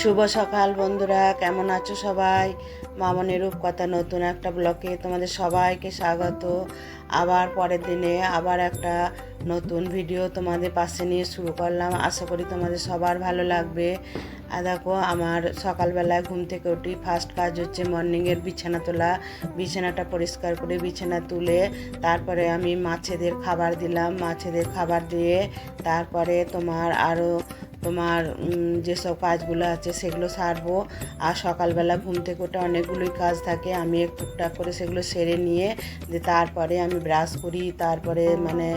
শুভ সকাল বন্ধুরা, কেমন আছো সবাই? মামনের রূপকথা নতুন একটা ব্লকে তোমাদের সবাইকে স্বাগত। আবার পরের দিনে আবার একটা নতুন ভিডিও তোমাদের পাশে নিয়ে শুরু করলাম। আশা করি তোমাদের সবার ভালো লাগবে। আর দেখো, আমার সকালবেলায় ঘুম থেকে উঠি ফার্স্ট কাজ হচ্ছে মর্নিংয়ের বিছানা তোলা। বিছানাটা পরিষ্কার করে বিছানা তুলে তারপরে আমি মাছেদের খাবার দিলাম। মাছেদের খাবার দিয়ে তারপরে তোমার আরও তোমার যেসব কাজগুলো আছে সেগুলো সারবো। আর সকালবেলা ঘুম থেকে ওটা অনেকগুলোই কাজ থাকে, আমি টুকটাক করে সেগুলো সেরে নিয়ে যে তারপরে আমি ব্রাশ করি, তারপরে মানে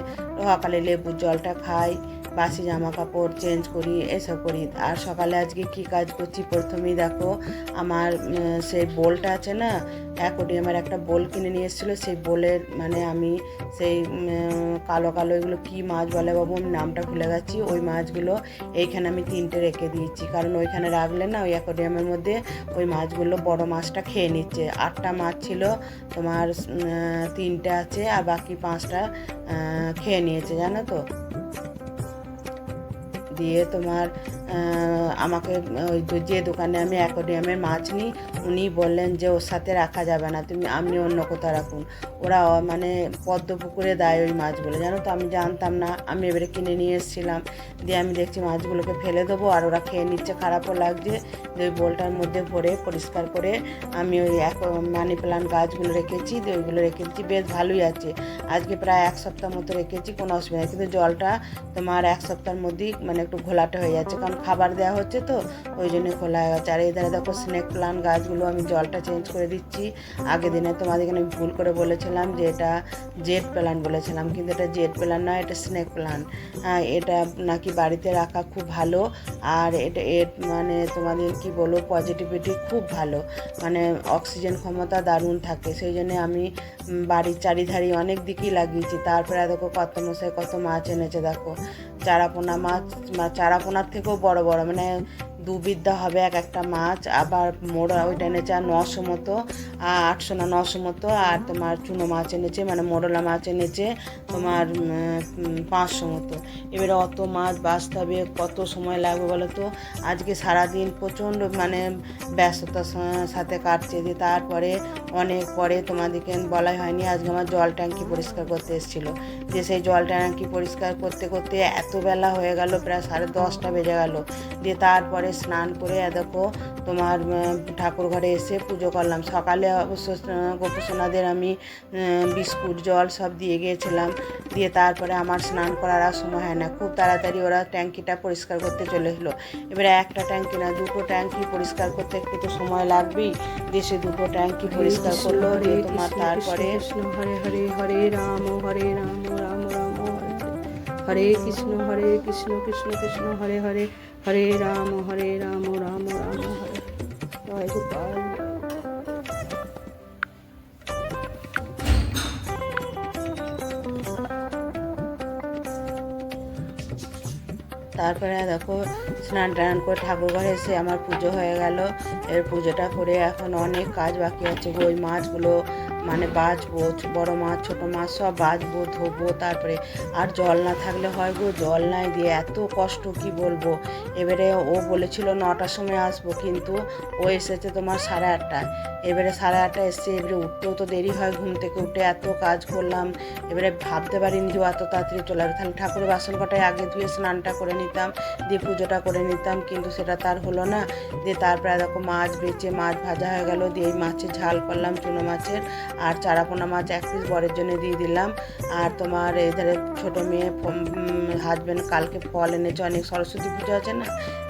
সকালে লেবুর জলটা খাই। বাসি জামা কাপড় চেঞ্জ করি, এসব করি। আর সকালে আজকে কি কাজ করছি? প্রথমেই দেখো, আমার সেই বোলটা আছে না, অ্যাকোডিয়ামের একটা বোল কিনে নিয়ে এসেছিল। সেই বোলের মানে আমি সেই কালো কালো এগুলো কি মাছ বলে বাবু, আমি নামটা ভুলে গেছি। ওই মাছগুলো এইখানে আমি তিনটে রেখে দিয়েছি। কারণ ওইখানে রাখলে না, ওই অ্যাকোডিয়ামের মধ্যে ওই মাছগুলো বড় মাছটা খেয়ে নিচ্ছে। আটটা মাছ ছিল, তোমার তিনটে আছে, আর বাকি পাঁচটা খেয়ে নিয়েছে, জানো তো? দিয়ে তোমার আহ, আমাকে, ওই যে দোকানে আমি অ্যাকোডিয়ামের মাছ নিই, উনি বললেন যে ওর সাথে রাখা যাবে না, তুমি আপনি অন্য কোথাও রাখুন ওরা মানে পদ্ম পুকুরে দেয় ওই মাছগুলো। জানো তো, আমি জানতাম না, আমি এবারে কিনে নিয়ে এসেছিলাম। দিয়ে আমি দেখছি মাছগুলোকে ফেলে দেবো, আর ওরা খেয়ে নিচ্ছে, খারাপও লাগছে। দিয়ে ওই বোলটার মধ্যে ভরে, পরিষ্কার করে আমি ওই এক মানি প্লান্ট গাছগুলো রেখেছি, দিয়ে ওইগুলো রেখেছি, বেশ ভালোই আছে। আজকে প্রায় এক সপ্তাহ মতো রেখেছি, কোনো অসুবিধা কিন্তু জলটা তোমার এক সপ্তাহের মধ্যেই মানে একটু ঘোলাটে হয়ে যাচ্ছে, কারণ খাবার দেওয়া হচ্ছে তো, ওই জন্য খোলা হয়ে গেছে। আর এই ধারে দেখো স্নেক প্লান্ট গাছগুলো আমি জলটা চেঞ্জ করে দিচ্ছি। আগের দিনে তোমাদেরকে আমি ভুল করে বলেছিলাম যে এটা জেড প্লান্ট বলেছিলাম, কিন্তু এটা জেড প্লান্ট নয়, এটা স্নেক প্লান্ট হ্যাঁ এটা নাকি বাড়িতে রাখা খুব ভালো, আর এটা এর মানে তোমাদের কি বলব পজিটিভিটি খুব ভালো। মানে অক্সিজেন ক্ষমতা দারুণ থাকে, সেই জন্য আমি বাড়ির চারিধারে অনেক দিকেই লাগিয়েছি। তারপরে দেখো কত মশাই কত মাছ এনেছে, দেখো। চারাপোনা মাছ চারাপোনার থেকেও বড় বড় মানে দুবিদ্যা হবে এক একটা মাছ, আবার মোড়া ওইটা এনেছে আর নশো মতো, আর আটশো না নশো মতো, আর তোমার চুনো মাছ এনেছে মানে মোড়লা মাছ এনেছে, তোমার পাঁচশো মতো। এবারে অত মাছ বাঁচতে হবে, কত সময় লাগবে বলো তো? আজকে সারাদিন প্রচণ্ড মানে ব্যস্ততার সাথে কাটছে দিয়ে তারপরে অনেক পরে তোমাদেরকে বলাই হয়নি, আজকে আমার জল ট্যাঙ্কি পরিষ্কার করতে এসেছিল। দিয়ে সেই জল ট্যাঙ্কি পরিষ্কার করতে করতে এত বেলা হয়ে গেল, প্রায় সাড়ে দশটা বেজে গেল। দিয়ে তারপরে স্নান করে দেখো তোমার ঠাকুর ঘরে এসে পুজো করলাম। সকালে অবশ্য গোপসোনাদের আমি বিস্কুট, জল সব দিয়ে গিয়েছিলাম। দিয়ে তারপরে আমার স্নান করার আর সময় হয় না। খুব তাড়াতাড়ি ওরা ট্যাঙ্কিটা পরিষ্কার করতে চলে এলো। এবারে একটা ট্যাঙ্কি না, দুটো ট্যাঙ্কি পরিষ্কার করতে একটু সময় লাগবেই। সে দুটো ট্যাঙ্কি পরিষ্কার করল। দিয়ে তোমার তারপরে হরে হরে হরে রাম হরে রাম। হরে কৃষ্ণ হরে কৃষ্ণ কৃষ্ণ কৃষ্ণ, হরে হরে হরে রাম হরে রাম রাম রাম, হরে। তারপরে দেখো স্নান টান করে ঠাকুর ঘরে এসে আমার পুজো হয়ে গেল। এর পুজোটা করে এখন অনেক কাজ বাকি আছে। ওই মাছগুলো মানে বাছবো ছ- বড় মাছ ছোট মাছ সব বাছবো ধোবো, তারপরে আর জল না থাকলে হয় গো, জল নাই দিয়ে এত কষ্ট কি বলব? এবারে ও বলেছিল নটার সময় আসব, কিন্তু ও এসেছে তোমার সাড়ে আটটায়। এবারে সাড়ে আটটা এসছে এবারে উঠতেও তো দেরি হয় ঘুম থেকে উঠে, এত কাজ করলাম। এবারে ভাবতে পারিনি যে এত তাড়াতাড়ি চলে আসবে। তাহলে ঠাকুরের বাসন কটায় আগে ধুয়ে স্নানটা করে নিতাম, দিয়ে পুজোটা করে নিতাম, কিন্তু সেটা তার হলো না। দিয়ে তারপরে দেখো মাছ বেচে, মাছ ভাজা হয়ে গেল, দিয়ে এই মাছের ঝাল করলাম, চুনো মাছের। আর চারাপোনা মাছ এক পিস বরের জন্য দিয়ে দিলাম। আর তোমার এধারে ছোটো মেয়ে হাজব্যান্ড কালকে ফল এনেছে অনেক সরস্বতী পুজো আছে না?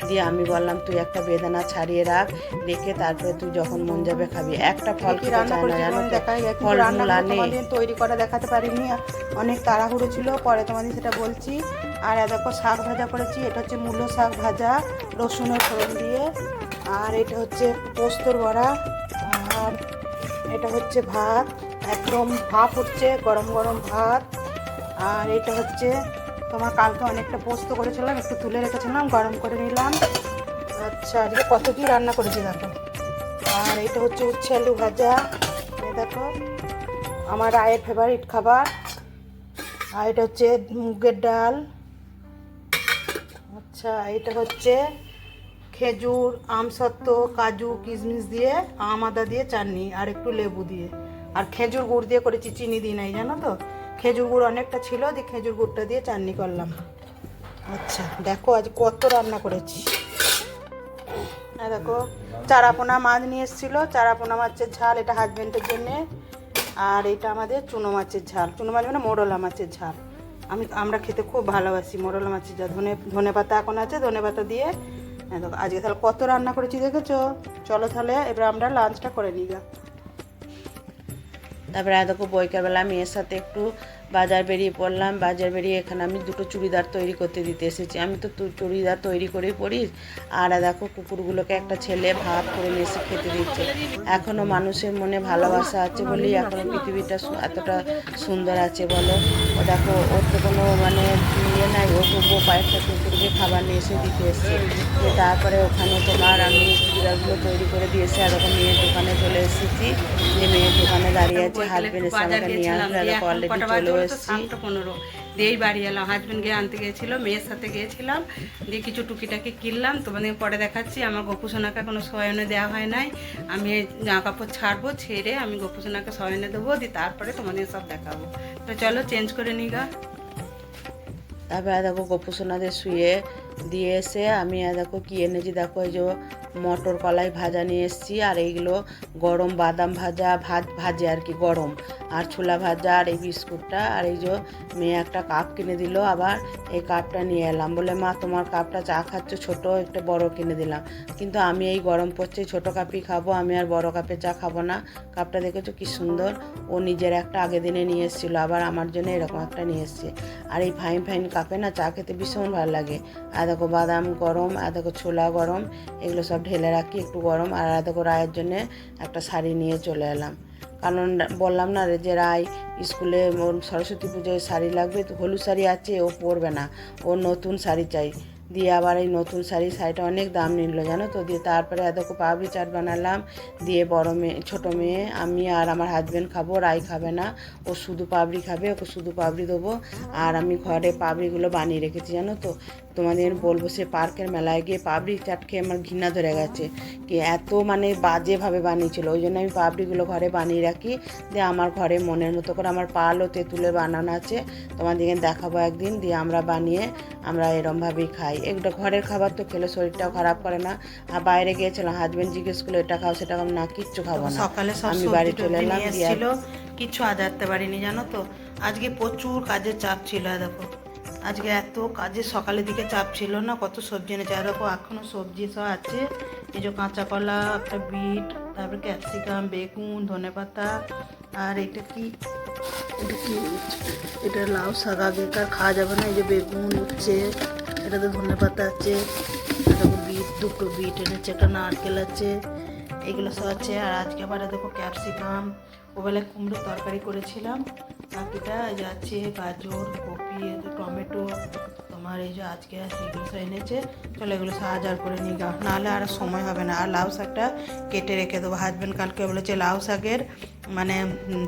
দিয়ে আমি বললাম তুই একটা বেদানা ছাড়িয়ে রাখ রেখে তারপরে তুই যখন মন যাবে খাবি। একটা ফল ফল তৈরি করা দেখাতে পারিনি অনেক তাড়াহুড়ো ছিল পরে তোমাদের সেটা বলছি। আর দেখো শাক ভাজা করেছি এটা হচ্ছে মূলো শাক ভাজা রসুনের ফোড়ন দিয়ে। আর এটা হচ্ছে পোস্তর বড়া এটা হচ্ছে ভাত, একদম ভাপ হচ্ছে, গরম গরম ভাত। আর এটা হচ্ছে, তোমার কালকে অনেকটা পোস্ত করেছিলাম, একটু তুলে রেখেছিলাম, গরম করে নিলাম। আচ্ছা আজকে কত কি রান্না করেছি দেখো। আর এটা হচ্ছে উচ্ছে আলু ভাজা। দেখো, আমার রায়ের ফেভারিট খাবার। আর এটা হচ্ছে মুগের ডাল। আচ্ছা এটা হচ্ছে খেজুর আমসত্ত্ব কাজু, কিশমিশ দিয়ে, আম, আদা দিয়ে, চাটনি আর একটু লেবু দিয়ে। আর খেজুর গুড় দিয়ে করেছি চিনি দিই নাই, জানো তো? খেজুর গুড় অনেকটা ছিল দিয়ে খেজুর গুড়টা দিয়ে চাটনি করলাম। আচ্ছা দেখো আজ কত রান্না করেছি। হ্যাঁ দেখো, চারাপোনা মাছ নিয়ে এসেছিল। চারাপোনা মাছের ঝাল, এটা হাজবেন্ডের জন্যে। আর এটা আমাদের চুনো মাছের ঝাল। চুনো মাছ মানে মোরলা মাছের ঝাল। আমি, আমরা খেতে খুব ভালোবাসি মোরলা মাছের ঝাল। ধনে ধনে পাতা এখন আছে, ধনে পাতা দিয়ে হ্যাঁ দেখো, আজকে তাহলে কত রান্না করেছি দেখেছ? চলো তাহলে, এবার আমরা লাঞ্চটা করে নিই গা তারপরে দেখো, বৈকালবেলা মেয়ের সাথে একটু বাজার বেরিয়ে পড়লাম। বাজার বেরিয়ে এখানে আমি দুটো চুড়িদার তৈরি করতে দিতে এসেছি। আমি তো চুড়িদার তৈরি করেই পড়ি আর দেখো, কুকুরগুলোকে একটা ছেলে ভাত করে এসে খেতে দিচ্ছে। এখনও মানুষের মনে ভালোবাসা আছে বলেই এখনও পৃথিবীটা এতটা সুন্দর আছে বলো। দেখো ওর তো কোনো মানে ইয়ে নাই ও তবুও কয়েকটা কুকুরকে খাবার নিয়ে এসে দিতে এসছে। তারপরে ওখানে তোমার আমি চুড়িদারগুলো তৈরি করে দিয়েছি আর ওখানে মেয়ের দোকানে চলে এসেছি। যে মেয়ের দোকানে দাঁড়িয়ে আছে হাজবেন্ড এসে আমাকে নিয়ে আসবে আর দেখো অলরেডি চলেও এসেছি। পনেরো দিয়েই বাড়ি এলাম হাজবেন্ড গিয়ে আনতে গিয়েছিল মেয়ের সাথে গিয়েছিলাম দিয়ে কিছু টুকিটাকি কিনলাম তোমাদের পরে দেখাচ্ছি আমার গোপুসোনাকে কোনো শয়নে দেওয়া হয় নাই আমি জামা কাপড় ছাড়বো ছেড়ে আমি গোপুসোনাকে শয়নে দেবো দিয়ে তারপরে তোমাদের সব দেখাবো। তো চলো চেঞ্জ করে তারপরে দেখো গোপুসোনাদের শুয়ে দিয়ে এসে আমি দেখো কি এনেছি, দেখো এই যে মটর কলাই ভাজা নিয়ে এসেছি আর এইগুলো গরম বাদাম ভাজা ভাজ ভাজে আর কি, গরম। আর ছোলা ভাজা আর এই বিস্কুটটা আর এই যে মেয়ে একটা কাপ কিনে দিল, আবার এই কাপটা নিয়ে এলাম। বলে, মা, তোমার কাপটা চা খাচ্ছ, ছোট, একটা বড় কিনে দিলাম। কিন্তু আমি এই গরম পড়ছে ছোট কাপই খাব, আমি আর বড় কাপে চা খাব না। কাপটা দেখেছ কি সুন্দর? ও নিজের একটা আগের দিনে নিয়ে এসেছিল, আবার আমার জন্য এরকম একটা নিয়ে এসছে। আর এই ফাইন ফাইন কাপে না চা খেতে ভীষণ ভালো লাগে। আর দেখো বাদাম গরম, আর দেখো ছোলা গরম, এগুলো সব ঢেলে রাখি, একটু গরম, আর আর দেখো রায়ের জন্যে একটা শাড়ি নিয়ে চলে এলাম। কারণ বললাম না যে রায় স্কুলে ওর সরস্বতী পুজোয় শাড়ি লাগবে, তো হলুদ শাড়ি আছে, ও পরবে না। ও নতুন শাড়ি চাই। দিয়ে আবার এই নতুন শাড়ি শাড়িটা অনেক দাম নিল, জানো তো? দিয়ে তারপরে দেখো পাপড়ি চাট বানালাম। দিয়ে বড় মেয়ে, ছোটো মেয়ে, আমি আর আমার হাজব্যান্ড খাব, রাই খাবে না। ও শুধু পাবড়ি খাবে, ওকে শুধু পাপড়ি দেবো। আর আমি ঘরে পাপড়িগুলো বানিয়ে রেখেছি, জানো তো? তোমাদের বলব সে পার্কের মেলায় গিয়ে পাপড়ি চাট খেয়ে আমার ঘৃণা ধরে গেছে। কি এত মানে বাজেভাবে বানিয়েছিল, ওই জন্য আমি পাপড়িগুলো ঘরে বানিয়ে রাখি। দিয়ে আমার ঘরে মনের মতো করে আমার পাল ও তেঁতুলের বানানো আছে। তোমাদেরকে দেখাবো একদিন, দিয়ে আমরা বানিয়ে আমরা এরমভাবেই খাই। একটা ঘরের খাবার তো খেলে শরীরটাও খারাপ করে না। আর বাইরে গিয়েছিলাম হাজব্যান্ড জিজ্ঞেস করল এটা খাও সেটা খাও। না কিচ্ছু খাব না। সকালে আমি বাড়ি চলে এলাম এসেছিল। কিছু আজারতে পারিনি জানো তো। আজকে প্রচুর কাজের চাপ ছিল দেখো। আজকে এত কাজের সকালের দিকে চাপ ছিল না কত সবজি এনেছে। আর দেখো এখনও সবজি সব আছে। এই যে কাঁচা কলা একটা বিট তারপরে ক্যাপসিকাম বেগুন ধনেপাতা আর এটা কি? এটা কি? এটা লাউ শাক আগেকার খাওয়া যাবে না। এই যে বেগুন উঠছে এটাতে ধনে পাতা আছে দেখো বিট, দুটো বিট এনেছে একটা নারকেল আছে, এগুলো সব আছে। আর আজকে আবার দেখো ক্যাপসিকাম ওবেলায় কুমড়োর তরকারি করেছিলাম, বাকিটা এই যে আছে গাজর, কপি টমেটো, তোমার এই যে আজকে এগুলো সব এনেছে। চলো এগুলো সব হাজার করে নিয়ে যাও নাহলে আর সময় হবে না। আর লাউ শাকটা কেটে রেখে দেবো। হাজব্যান্ড কালকে বলেছে লাউ শাকের মানে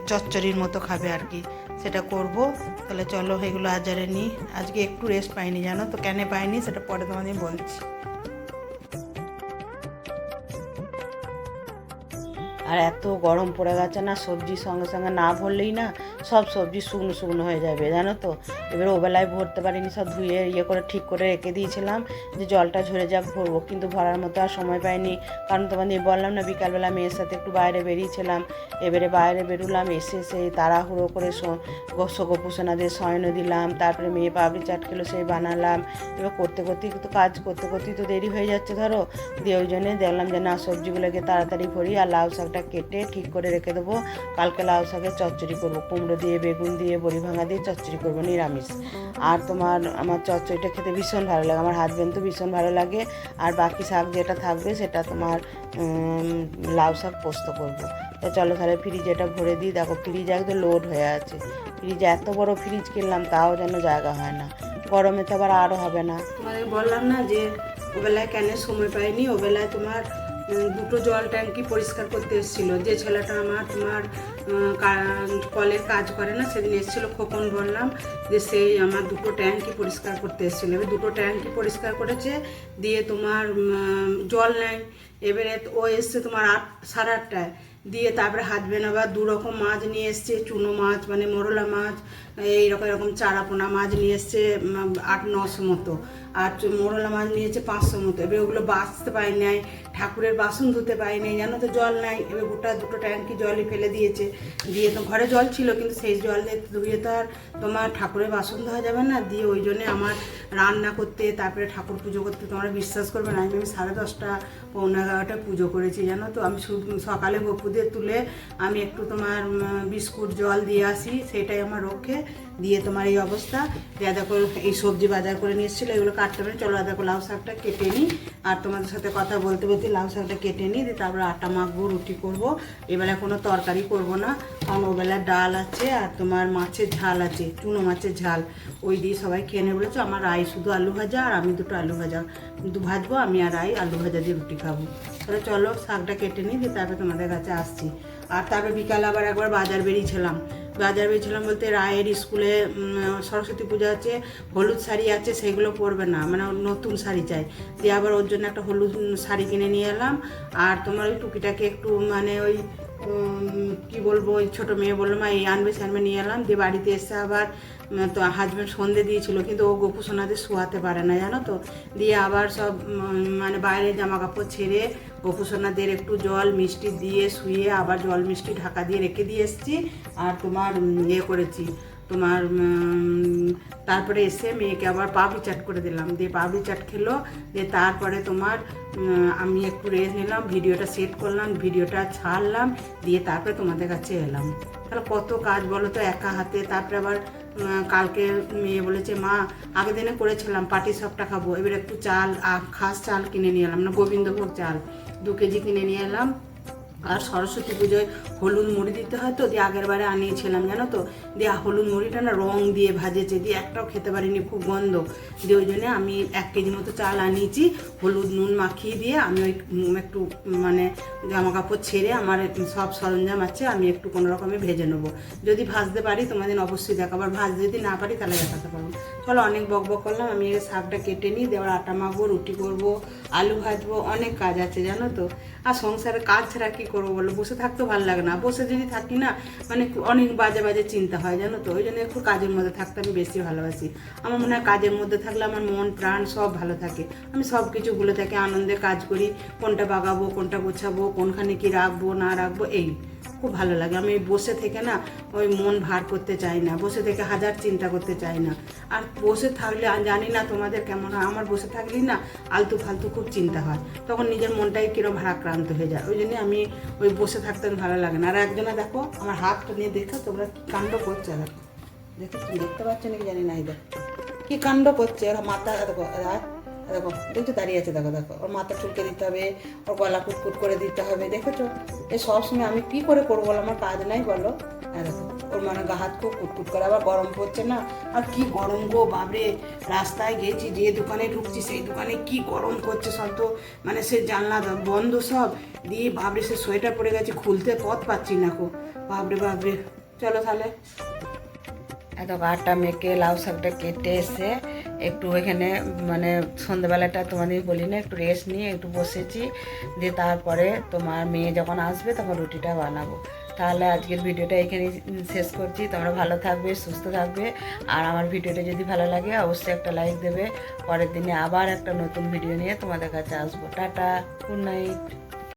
চচ্চড়ির মতো খাবে আর কি। সেটা করব। তাহলে চলো এগুলো আজারে নিই। আজকে একটু রেস্ট পাইনি জানো তো? কেন পাইনি? সেটা পরে তোমাদের বলছি। আর এত গরম পড়ে গেছে না সবজি সঙ্গে সঙ্গে না ভরলেই না সব সবজি শুকনো শুকনো হয়ে যাবে, জানো তো? এবার ওবেলায় ভরতে পারিনি, সব ধুয়ে ইয়ে করে ঠিক করে রেখে দিয়েছিলাম যে জলটা ঝরে যাক ভরবো, কিন্তু ভরার মতো আর সময় পাইনি। কারণ তোমাদের বললাম না, বিকালবেলা মেয়ের সাথে একটু বাইরে বেরিয়েছিলাম, এবারে বাইরে বেরোলাম, এসে সেই তাড়াহুড়ো করে গোপোষণাদের শয়নে দিলাম, তারপরে মেয়ে পাবলি চাট খেলো সেই বানালাম। এবার করতে করতেই তো কাজ, করতে করতেই তো দেরি হয়ে যাচ্ছে, ধরো? দিয়ে ওই জন্যে দেখলাম যে না, সবজিগুলোকে তাড়াতাড়ি ভরি আর লাউ শাকটা কেটে ঠিক করে রেখে দেবো। কালকে লাউ শাকের চচ্চড়ি করব, কুমড়ো দিয়ে, বেগুন দিয়ে, বড়ি ভাঙা দিয়ে চচ্চড়ি করব, নিরামিষ। আর তোমার, আমার চচ্চড়িটা খেতে ভীষণ ভালো লাগে, আমার হাজব্যান্ড তো ভীষণ ভালো লাগে। আর বাকি শাক যেটা থাকবে সেটা তোমার লাউ শাক পোস্ত করব। তো চলো তাহলে ফ্রিজ এটা ভরে দিই। দেখো ফ্রিজ একদম লোড হয়ে আছে। ফ্রিজ এত বড় ফ্রিজ কিনলাম, তাও যেন জায়গা হয় না। গরমে তো আবার আরও হবে না। বললাম না যে, ওবেলায় কেন সময় পাইনি? ওবেলায় তোমার দুটো জল ট্যাঙ্কি পরিষ্কার করতে এসেছিল। যে ছেলেটা আমার, তোমার কলের কাজ করে না, সেদিন এসেছিল খোকন বললাম যে সেই আমার দুটো ট্যাঙ্কি পরিষ্কার করতে এসেছিল। এবার দুটো ট্যাঙ্কি পরিষ্কার করেছে, দিয়ে তোমার জল নেয় এবারে ও এসছে তোমার আট, সাড়ে আটটায়। দিয়ে তারপরে হাত বেনাবার দু রকম মাছ নিয়ে এসছে, চুনো মাছ মানে মোরলা মাছ, এইরকম, এরকম চারাপোনা মাছ নিয়ে এসছে আট, নশো মতো। আর মোরলা মাছ নিয়েছে পাঁচশো মতো। এবার ওগুলো বাঁচতে পারি নাই। ঠাকুরের বাসন ধুতে পারি নাই, জানো তো জল নাই। এবার গোটা দুটো ট্যাঙ্কি জলই ফেলে দিয়েছে। দিয়ে তো ঘরে জল ছিল, কিন্তু সেই জল ধুয়ে তো আর তোমার ঠাকুরের বাসন ধোয়া যাবে না। দিয়ে ওই জন্যে আমার রান্না করতে, তারপরে ঠাকুর পুজো করতে তোমরা বিশ্বাস করবে না, আমি সাড়ে দশটা, পৌনে এগারোটা পুজো করেছি, জানো তো। আমি সকালে বপুদের তুলে আমি একটু তোমার বিস্কুট, জল দিয়ে আসি, সেটাই আমার রক্ষে। দিয়ে তোমার এই অবস্থা। দিয়ে করে এই সবজি বাজার করে নিয়ে এসেছিল, এগুলো কাটতে পারি চলো দেখো, লাউ শাকটা কেটে নিই। আর তোমাদের সাথে কথা বলতে বলতে লাউ শাকটা কেটে নিই দিয়ে তারপরে আটা মাখবো, রুটি করব। এবেলা কোনো তরকারি করব না, কারণ ওবেলা ডাল আছে আর তোমার মাছের ঝাল আছে চুনো মাছের ঝাল। ওই দিয়ে সবাই খেয়ে নেবে বলেছ, আমার রাই শুধু আলু ভাজা আর আমি দুটো আলু ভাজা। কিন্তু ভাজবো, আমি আর রাই আলু ভাজা দিয়ে রুটি খাব। তাহলে চলো শাকটা কেটে নিই দিয়ে তারপরে তোমাদের কাছে আসছি। আর তারপরে বিকালে আবার একবার বাজার বেরিয়েছিলাম। বাজার বেছিলাম বলতে রায়ের স্কুলে সরস্বতী পূজা আছে, হলুদ শাড়ি আছে, সেগুলো পরবে না মানে নতুন শাড়ি চাই। দিয়ে আবার ওর জন্য একটা হলুদ শাড়ি কিনে নিয়ে এলাম, আর তোমার ওই টুকিটাকে একটু মানে ওই কি বলব, ওই ছোটো মেয়ে বলল, মা, এই আনবে সে নিয়ে এলাম। দিয়ে বাড়িতে এসে আবার তো হাজব্যান্ড সন্ধে দিয়েছিল, কিন্তু ও গোপু সোনাদের শোয়াতে পারে না, জানো তো? দিয়ে আবার সব মানে বাইরে জামা কাপড় ছেড়ে গোপু সোনাদের একটু জল, মিষ্টি দিয়ে শুয়ে আবার জল মিষ্টি ঢাকা দিয়ে রেখে দিয়ে এসেছি, আর তোমার ইয়ে করেছি। তোমার তারপরে এসে মেয়েকে আবার পাপড়ি চাট করে দিলাম। দিয়ে পাপড়ি চাট খেলো, দিয়ে তারপরে তোমার আমি একটু রেস্ট নিলাম, ভিডিওটা সেট করলাম, ভিডিওটা ছাড়লাম, দিয়ে তারপরে তোমাদের কাছে এলাম। তাহলে কত কাজ বলো তো, একা হাতে। তারপরে আবার কালকে মেয়ে বলেছে, মা, আগের দিনে করেছিলাম, পাটি সবটা খাব। এবার একটু চাল খাস চাল কিনে নিয়ে এলাম না গোবিন্দভোগ চাল, দু কেজি কিনে নিয়ে এলাম। আর সরস্বতী পুজোয় হলুদ মুড়ি দিতে হয় তো, দিয়ে আগের বারে আনিয়েছিলাম, জানো তো? দিয়ে হলুদ মুড়িটা না রং দিয়ে ভাজেছে, দিয়ে একটাও খেতে পারিনি, খুব গন্ধ। দিয়ে ওই জন্যে আমি এক কেজি মতো চাল আনিয়েছি, হলুদ, নুন মাখিয়ে দিয়ে আমি ওই একটু মানে জামা কাপড় ছেড়ে আমার সব সরঞ্জাম আছে, আমি একটু কোনো রকমে ভেজে নেব। যদি ভাজতে পারি, তোমাদের অবশ্যই দেখাবো। আর ভাজ যদি না পারি, তাহলে দেখাতে পারব চলো অনেক বক বক করলাম, আমি শাকটা কেটে নিই দেওয়ার আটা মাখবো, রুটি করব, আলু ভাজবো, অনেক কাজ আছে, জানো তো? আর সংসারে কাজ ছাড়া কী করব বলো? বসে থাকতে ভালো লাগে না। বসে যদি থাকি না মানে অনেক বাজে বাজে চিন্তা হয়, জানো তো? ওই জন্য একটু কাজের মধ্যে থাকতে আমি বেশি ভালোবাসি। আমার মনে হয় কাজের মধ্যে থাকলে আমার মন, প্রাণ সব ভালো থাকে। আমি সব কিছু ভুলে থাকি, আনন্দে কাজ করি, কোনটা বাগাবো, কোনটা গোছাবো, কোনখানে কি রাখব, না রাখব, এই। খুব ভালো লাগে। আমি বসে থেকে না ওই মন ভার করতে চাই না, বসে থেকে হাজার চিন্তা করতে চাই না। আর বসে থাকলে জানি না তোমাদের কেমন হয়, আমার বসে থাকলেই না আলতু ফালতু খুব চিন্তা হয়। তখন নিজের মনটাই কিরম ভারাক্রান্ত হয়ে যায়। ওই জন্য আমি ওই বসে থাকতে ভালো লাগে না। আর একজনে দেখো, আমার হাতটা নিয়ে দেখো, তোমরা কাণ্ড করছে দেখো দেখো, তুমি দেখতে পাচ্ছ নাকি জানি না, এই দেখো। কি কাণ্ড করছে ওরা মাথা দেখো দেখো দেখছ দাঁড়িয়ে আছে, দেখো দেখো। ওর মাথা চুলকে দিতে হবে, ওর গলা কুটকুট করে দিতে হবে, দেখেছ? এই সবসময় আমি কি করে করব বলো? আমার কাজ নাই বলো। ওর মানে গা হাত খুব কুটকুট করে, আবার গরম পড়ছে না। আর কি গরম গো বাবরে রাস্তায় গেছি, যে দোকানে ঢুকছি, সেই দোকানে কি গরম করছে সব তো। মানে সে জানলা বন্ধ সব। দিয়ে বাবরে সে সোয়েটার পরে গেছে, খুলতে পথ পাচ্ছি না কো বাবরে বাবরে চলো তাহলে। এত আটা মেখে লাউ শাকটা কেটে এসে একটু ওইখানে মানে সন্ধ্যেবেলাটা তোমাদের বলি না, একটু রেস্ট নিয়ে একটু বসেছি, দিয়ে তারপরে তোমার মেয়ে যখন আসবে তখন রুটিটা বানাবো। তাহলে আজকের ভিডিওটা এখানেই শেষ করছি। তোমরা ভালো থাকবে, সুস্থ থাকবে। আর আমার ভিডিওটা যদি ভালো লাগে, অবশ্যই একটা লাইক দেবে। পরের দিনে আবার একটা নতুন ভিডিও নিয়ে তোমাদের কাছে আসব। Tata good night